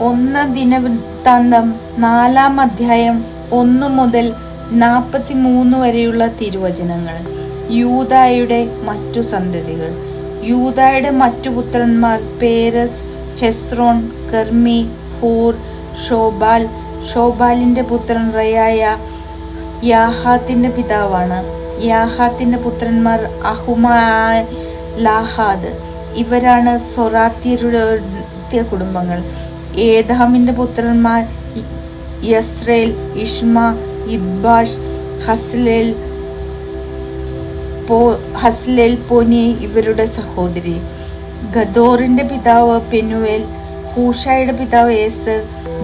ഒന്ന് ദിനവൃത്താന്തം നാലാം അധ്യായം ഒന്നു മുതൽ നാൽപ്പത്തി മൂന്ന് വരെയുള്ള തിരുവചനങ്ങൾ. യൂതായുടെ മറ്റു സന്തതികൾ. യൂതായുടെ മറ്റു പുത്രന്മാർ Perez Hezron Carmi Hur Shobal. ഷോബാലിന്റെ പുത്രൻ റയായ യാഹാത്തിന്റെ പിതാവാണ്. യാഹാത്തിന്റെ പുത്രന്മാർ അഹുമാ ലാഹാദ് ഇവരാണ് സൊറാത്തിയരുടെ കുടുംബങ്ങൾ. ഏതാമിന്റെ പുത്രന്മാർ യസ്രേൽ ഇഷ്മ ഇദ്ബാഷ് ഹസ്ലേൽ പോ ഹസ്ലേൽ പോനി ഇവരുടെ സഹോദരി. ഗദോറിന്റെ പിതാവ് പെനുവേൽ ഹൂഷായുടെ പിതാവ് ഏസർ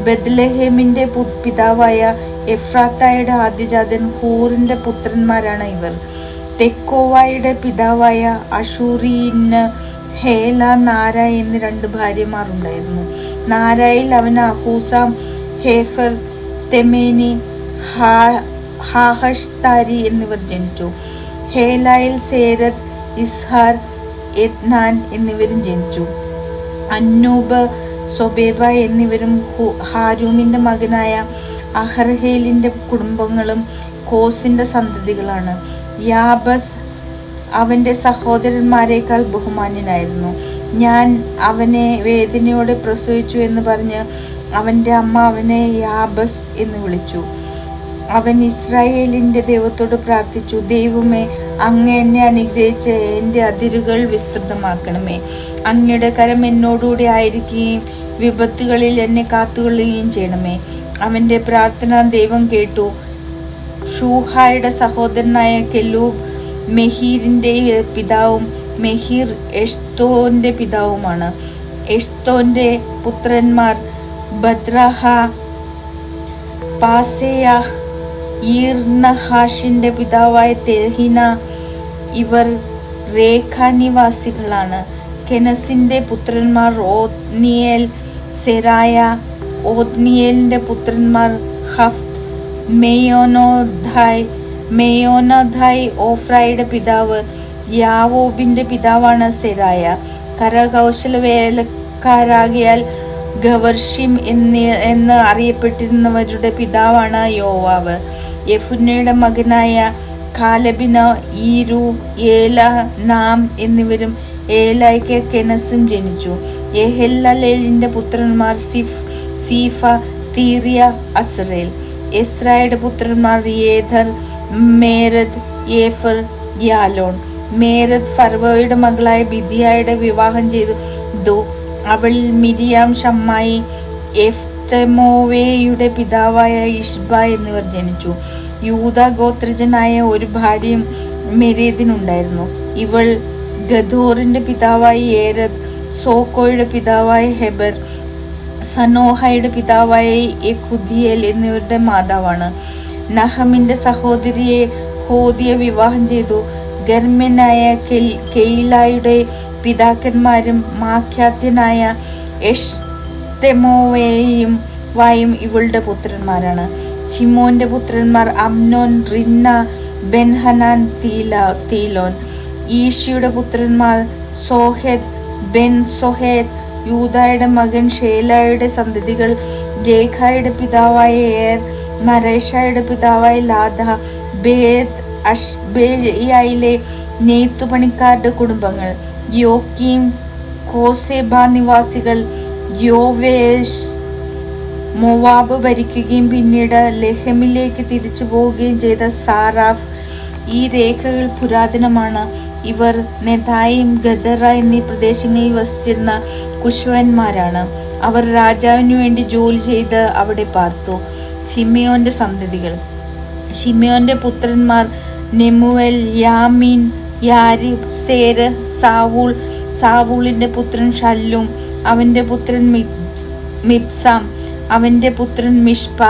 ബദ്ലഹേമിന്റെ പിതാവായ എഫ്രാത്തായുടെ ആദ്യജാതൻ ഹൂറിന്റെ പുത്രന്മാരാണ് ഇവർ. തെക്കോവായുടെ പിതാവായ അഷൂറിന് ഹേല നാര എന്നീ രണ്ട് ഭാര്യമാർ ഉണ്ടായിരുന്നു നാരായിൽ അവന് അഹൂസാം ഹേഫർ തെമേനി ഹാ- ഹാഹഷ്താരി എന്നിവർ ജനിച്ചു. ഹേലായിൽ സേരത് ഇസ്ഹാർ എത്നാൻ എന്നിവരും ജനിച്ചു. അന്നൂബ് സൊബേബ എന്നിവരും ഹാരൂമിന്റെ മകനായ അഹർഹേലിന്റെ കുടുംബങ്ങളും കോസിന്റെ സന്തതികളാണ്. യാബസ് അവന്റെ സഹോദരന്മാരെക്കാൾ ബഹുമാന്യനായിരുന്നു. ഞാൻ അവനെ വേദനയോടെ പ്രസവിച്ചു എന്ന് പറഞ്ഞ് അവന്റെ അമ്മ അവനെ യാബസ് എന്ന് വിളിച്ചു. അവൻ ഇസ്രായേലിന്റെ ദൈവത്തോട് പ്രാർത്ഥിച്ചു ദൈവമേ അങ്ങ് എന്നെ അനുഗ്രഹിച്ച് എന്റെ അതിരുകൾ വിസ്തൃതമാക്കണമേ. അങ്ങയുടെ കരം എന്നോടുകൂടി ആയിരിക്കുകയും വിപത്തുകളിൽ എന്നെ കാത്തുകൊള്ളുകയും ചെയ്യണമേ. അവന്റെ പ്രാർത്ഥന ദൈവം കേട്ടു. ഷൂഹായുടെ സഹോദരനായ കെല്ലൂബ് മെഹീറിന്റെ പിതാവും മെഹീർ എഷ്തോന്റെ പിതാവുമാണ്. എഷ്തോന്റെ പുത്രന്മാർ ബദ്രഹ പാസേയാഹ് ഈർണഹാഷിന്റെ പിതാവായ തെഹിന. ഇവർ രേഖാനിവാസികളാണ്. കെനസിന്റെ പുത്രന്മാർ ഓത്നിയേൽ സെരായ. ഓത്നിയേലിന്റെ പുത്രന്മാർ ഹഫ്ത് മെയോനോധായ് മെയോനോധായ് ഓഫ്രായുടെ പിതാവ്. യാവോബിന്റെ പിതാവാണ് സെരായ. കരകൗശല വേലക്കാരാകിയാൽ ഗവർഷിം എന്ന് എന്ന് അറിയപ്പെട്ടിരുന്നവരുടെ പിതാവാണ് യോവാവ് യഫുന്നയുടെ മകനായ കാലബിന ഈരു ഏല നാം എന്നിവരും ഏലായ്ക്ക് കെനസും ജനിച്ചു. യഹെല്ലലേലിന്റെ പുത്രന്മാർ സിഫ് സീഫ തീറിയ അസ്രേൽ. എസ്രായുടെ പുത്രന്മാർ യേഥർ മേരദ് യേഫർ യാലോൺ. മേരദ് ഫർവോയുടെ മകളായ ബിദിയായുടെ വിവാഹം ചെയ്തു. അവൾ മിരിയാം ഷമ്മായി എഫ്തമോവേയുടെ പിതാവായ ഇഷ്ബ എന്നിവർ ജനിച്ചു. യൂത ഗോത്രജനായ ഒരു ഭാര്യയും മെരീദിനുണ്ടായിരുന്നു. ഇവൾ ഗദോറിന്റെ പിതാവായി ഏരത് സോക്കോയുടെ പിതാവായ ഹെബർ സനോഹയുടെ പിതാവായ യഖുദിയേൽ എന്നിവരുടെ മാതാവാണ്. നഹമിന്റെ സഹോദരിയെ ഹോദിയ വിവാഹം ചെയ്തു. ഗർമ്യനായ കെൽ- കെയിലായുടെ പിതാക്കന്മാരും മാഖ്യാത്യനായ എഷ്തെമോവേയും വായും ഇവളുടെ പുത്രന്മാരാണ്. ചിമോന്റെ പുത്രന്മാർ അമ്നോൻ റിന്ന ബെൻഹനാൻ തീല തീലോൻ. ഈശയുടെ പുത്രന്മാർ സോഹേദ് ബെൻ സൊഹേദ് യൂതായുടെ മകൻ ഷേലായുടെ സന്തതികൾ രേഖായുടെ പിതാവായ ഏർ മരേഷായുടെ പിതാവായ ലാദ ബേദ് അഷ്ബേയായിലെ നെയ്ത്തുപണിക്കാരുടെ കുടുംബങ്ങൾ. യോക്കീം കോസേബ നിവാസികൾ യോവേഷ് മൊവാബ് ഭരിക്കുകയും പിന്നീട് ലെഹമിലേക്ക് തിരിച്ചു പോവുകയും ചെയ്ത സാറാഫ് ഈ രേഖകൾ പുരാതനമാണ്. ഇവർ നെതായും ഗദറ എന്നീ പ്രദേശങ്ങളിൽ വസിച്ചിരുന്ന കുശവന്മാരാണ്. അവർ രാജാവിനു വേണ്ടി ജോലി ചെയ്ത് അവിടെ പാർത്തു. ഷിമിയോന്റെ സന്തതികൾ. ഷിമിയോന്റെ പുത്രന്മാർ നെമുവൽ യാമിൻ യാരിബ് സേര് സാവൂൾ സാവൂളിന്റെ പുത്രൻ ഷല്ലും അവന്റെ പുത്രൻ മിപ്- മിപ്സാം അവന്റെ പുത്രൻ മിഷ്പ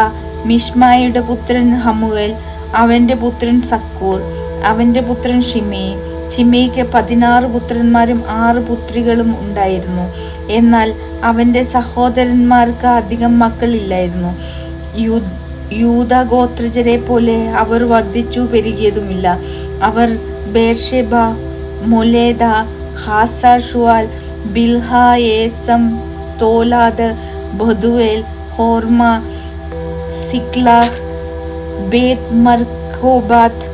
മിഷ്മായുടെ പുത്രൻ ഹമുവേൽ അവന്റെ പുത്രൻ സക്കൂർ അവന്റെ പുത്രൻ ഷിമേ ഷിമിക്ക് പതിനാറ് പുത്രന്മാരും ആറ് പുത്രികളും ഉണ്ടായിരുന്നു. എന്നാൽ അവന്റെ സഹോദരന്മാർക്ക് അധികം മക്കളില്ലായിരുന്നു. യൂ യൂത ഗോത്രജരെ പോലെ അവർ വർദ്ധിച്ചു പെരുകിയതുമില്ല. അവർ ബേർഷെബ മൊലേദ ഹാസ ഷുവാൽ ബിൽഹ ഏസം തോലാദ് ബൊതുവേൽ ഹോർമ സിക്ല ബേത് മർഖോബാത്ത്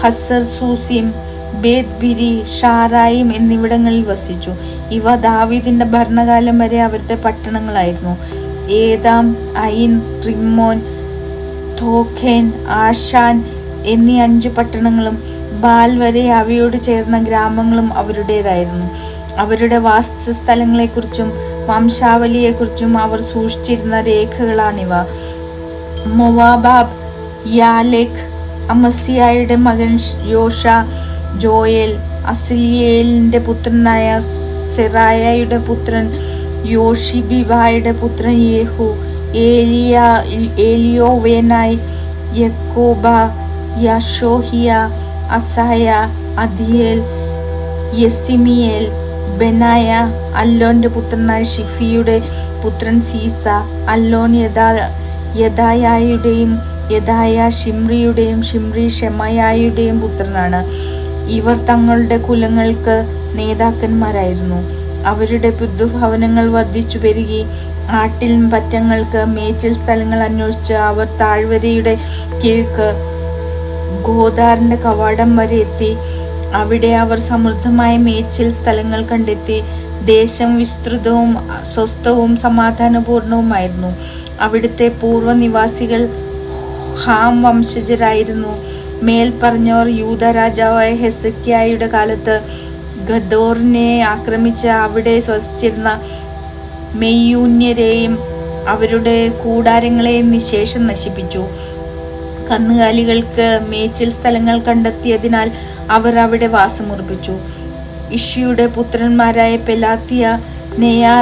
ഹസർ സൂസിം ബേത് ബിരി ഷാറായിം എന്നിവിടങ്ങളിൽ വസിച്ചു. ഇവ ദാവീദിന്റെ ഭരണകാലം വരെ അവരുടെ പട്ടണങ്ങളായിരുന്നു. ഏതാം ഐൻ റിമ്മോൻ തോഖേൻ ആഷാൻ എന്നീ അഞ്ച് പട്ടണങ്ങളും ബാൽ വരെ അവയോട് ചേർന്ന ഗ്രാമങ്ങളും അവരുടേതായിരുന്നു. അവരുടെ വാസസ്ഥലങ്ങളെക്കുറിച്ചും വംശാവലിയെക്കുറിച്ചും അവർ സൂക്ഷിച്ചിരുന്ന രേഖകളാണിവ. മൊവാബാബ് യാലേഖ് അമസിയായുടെ മകൻ യോഷ ജോയൽ അസിലിയേലിന്റെ പുത്രനായ സെറായയുടെ പുത്രൻ യോഷിബിബായുടെ പുത്രൻ യേഹു ഏലിയ ഏലിയോവേനായി യക്കോബ യഷോഹിയ അസായ അദിയേൽ യെസിമിയേൽ ബെനായ അല്ലോന്റെ പുത്രനായ ഷിഫിയുടെ പുത്രൻ സീസ അല്ലോൻ യദാ യഥായായുടെയും യദായ ഷിംറിയുടെയും ഷിംറി ഷെമയായുടെയും പുത്രനാണ്. ഇവർ തങ്ങളുടെ കുലങ്ങൾക്ക് നേതാക്കന്മാരായിരുന്നു. അവരുടെ ബുദ്ധഭവനങ്ങൾ വർദ്ധിച്ചു പെരുകി. ആട്ടിൽ പറ്റങ്ങൾക്ക് മേച്ചിൽ സ്ഥലങ്ങൾ അന്വേഷിച്ച് അവർ താഴ്വരയുടെ കിഴക്ക് ഗോദാറിന്റെ കവാടം വരെ എത്തി. അവിടെ അവർ സമൃദ്ധമായ മേച്ചിൽ സ്ഥലങ്ങൾ കണ്ടെത്തി. ദേശം വിസ്തൃതവും സ്വസ്ഥവും സമാധാനപൂർണവുമായിരുന്നു. അവിടുത്തെ പൂർവ നിവാസികൾ ഹാം വംശജരായിരുന്നു. മേൽ പറഞ്ഞവർ യൂത രാജാവായ ഹെസക്കിയായുടെ കാലത്ത് ഗദോറിനെ ആക്രമിച്ച് അവിടെ ശ്വസിച്ചിരുന്ന മെയ്യൂന്യരെയും അവരുടെ കൂടാരങ്ങളെയും നിശേഷം നശിപ്പിച്ചു. കന്നുകാലികൾക്ക് മേച്ചിൽ സ്ഥലങ്ങൾ കണ്ടെത്തിയതിനാൽ അവർ അവിടെ വാസമുറപ്പിച്ചു. ഇഷിയുടെ പുത്രന്മാരായ പെലാത്തിയ നെയാ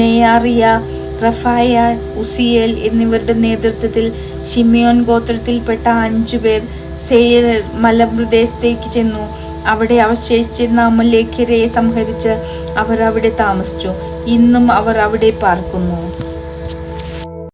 നെയാറിയ റഫായ ഉസിയേൽ എന്നിവരുടെ നേതൃത്വത്തിൽ ഷിമിയോൻ ഗോത്രത്തിൽപ്പെട്ട അഞ്ചു പേർ സെയർ മലപ്രദേശത്തേക്ക് ചെന്നു. അവിടെ അവശേഷിച്ചിരുന്ന അമലേഖരെ സംഹരിച്ച് അവർ അവിടെ താമസിച്ചു. ഇന്നും അവർ അവിടെ പാർക്കുന്നു.